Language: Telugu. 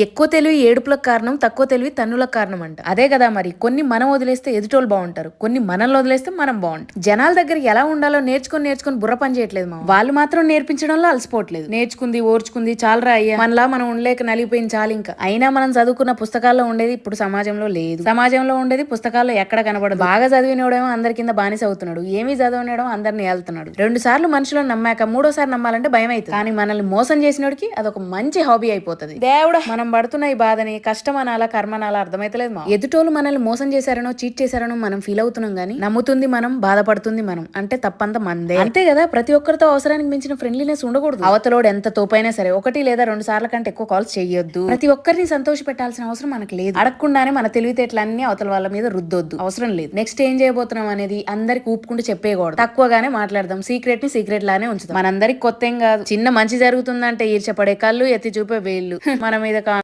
ఎక్కువ తెలివి ఏడుపులకు కారణం తక్కువ తెలివి తన్నులకు కారణం అంట అదే కదా మరి కొన్ని మనం వదిలేస్తే ఎదుటోళ్ళు బాగుంటారు కొన్ని మనల్ని వదిలేస్తే మనం బాగుంటాం. జనాల దగ్గర ఎలా ఉండాలో నేర్చుకొని నేర్చుకొని బుర్ర పని చేయట్లేదు మా వాళ్ళు మాత్రం నేర్పించడంలో అలసిపోవట్లేదు. నేర్చుకుంది ఓర్చుకుంది చాలరా అయ్యా మనలా మనం ఉండలేక నలిగిపోయింది చాలు ఇంకా. అయినా మనం చదువుకున్న పుస్తకాల్లో ఉండేది ఇప్పుడు సమాజంలో లేదు. సమాజంలో ఉండేది పుస్తకాల్లో ఎక్కడ కనబడదు. బాగా చదివినోడేమో అందరి కింద బానిస అవుతున్నాడు. ఏమీ చదవనేయడం అందరిని వెళ్తున్నాడు రెండు సార్లు మనుషులను నమ్మాక మూడోసారి నమ్మాలంటే భయం అవుతుంది కానీ మనల్ని మోసం చేసినోడికి అదొక మంచి హాబీ అయిపోతుంది. దేవుడు మనం పడుతున్న ఈ బాధని కష్టం అనాలా కర్మ అనాలా అర్థమైతలేదు మా ఎదుటోళ్ళు మనల్ని మోసం చేశారనో చీట్ చేశారనో మనం ఫీల్ అవుతున్నాం గానీ నమ్ముతుంది మనం బాధపడుతుంది మనం. అంటే తప్పంత మందే. అంతే కదా ప్రతి ఒక్కరితో అవసరానికి మించిన ఫ్రెండ్లీనెస్ ఉండకూడదు. అవతలోడు ఎంత తోపైనా సరే ఒకటి లేదా రెండు సార్ల కంటే ఎక్కువ కాల్స్ చేయొద్దు. ప్రతి ఒక్కరిని సంతోష పెట్టాల్సిన అవసరం మనకు లేదు. అడగకుండానే మన తెలివితేటలన్నీ అవతల వాళ్ళ మీద రుద్దొద్దు. అవసరం లేదు. నెక్స్ట్ ఏం చేయబోతున్నాం అనేది అందరికి ఊపుకుంటూ చెప్పేయకూడదు. తక్కువగానే మాట్లాడదాం. సీక్రెట్ని సీక్రెట్ లానే ఉంచుదాం. మనందరికి కొత్త ఏం కాదు. చిన్న మంచి జరుగుతుందంటే ఈర్చపడే కళ్ళు ఎత్తి చూపే వేళ్ళు. మన మీద